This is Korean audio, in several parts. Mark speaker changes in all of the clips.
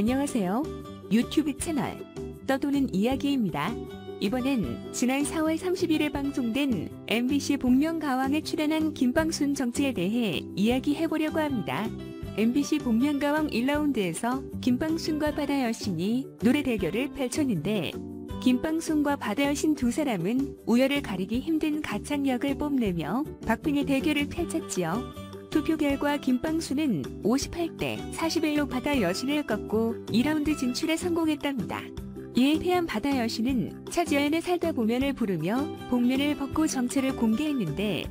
Speaker 1: 안녕하세요. 유튜브 채널 떠도는 이야기입니다. 이번엔 지난 4월 30일에 방송된 MBC 복면가왕에 출연한 김방순 정치에 대해 이야기해보려고 합니다. MBC 복면가왕 1라운드에서 김방순과 바다 여신이 노래 대결을 펼쳤는데 김방순과 바다 여신 두 사람은 우열을 가리기 힘든 가창력을 뽐내며 박빙의 대결을 펼쳤지요. 투표 결과 김빵수는 58대 41로 바다 여신을 꺾고 2라운드 진출에 성공했답니다. 이에 대한 바다 여신은 차지연의 살다 보면을 부르며 복면을 벗고 정체를 공개했는데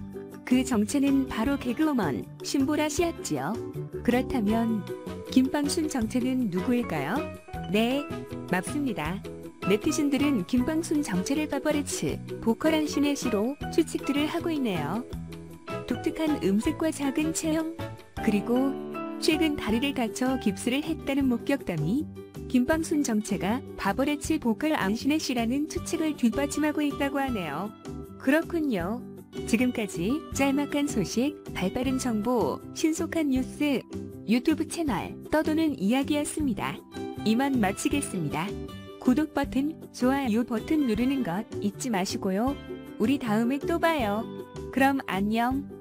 Speaker 1: 그 정체는 바로 개그우먼 신보라 씨였지요. 그렇다면 김빵순 정체는 누구일까요? 네, 맞습니다. 네티즌들은 김빵순 정체를 파버리츠 보컬한 신의 시로 추측들을 하고 있네요. 독특한 음색과 작은 체형, 그리고 최근 다리를 다쳐 깁스를 했다는 목격담이 김방순 정체가 바버레츠 보컬 안신혜 씨라는 추측을 뒷받침하고 있다고 하네요. 그렇군요. 지금까지 짤막한 소식, 발빠른 정보, 신속한 뉴스, 유튜브 채널 떠도는 이야기였습니다. 이만 마치겠습니다. 구독 버튼, 좋아요 버튼 누르는 것 잊지 마시고요. 우리 다음에 또 봐요. 그럼 안녕.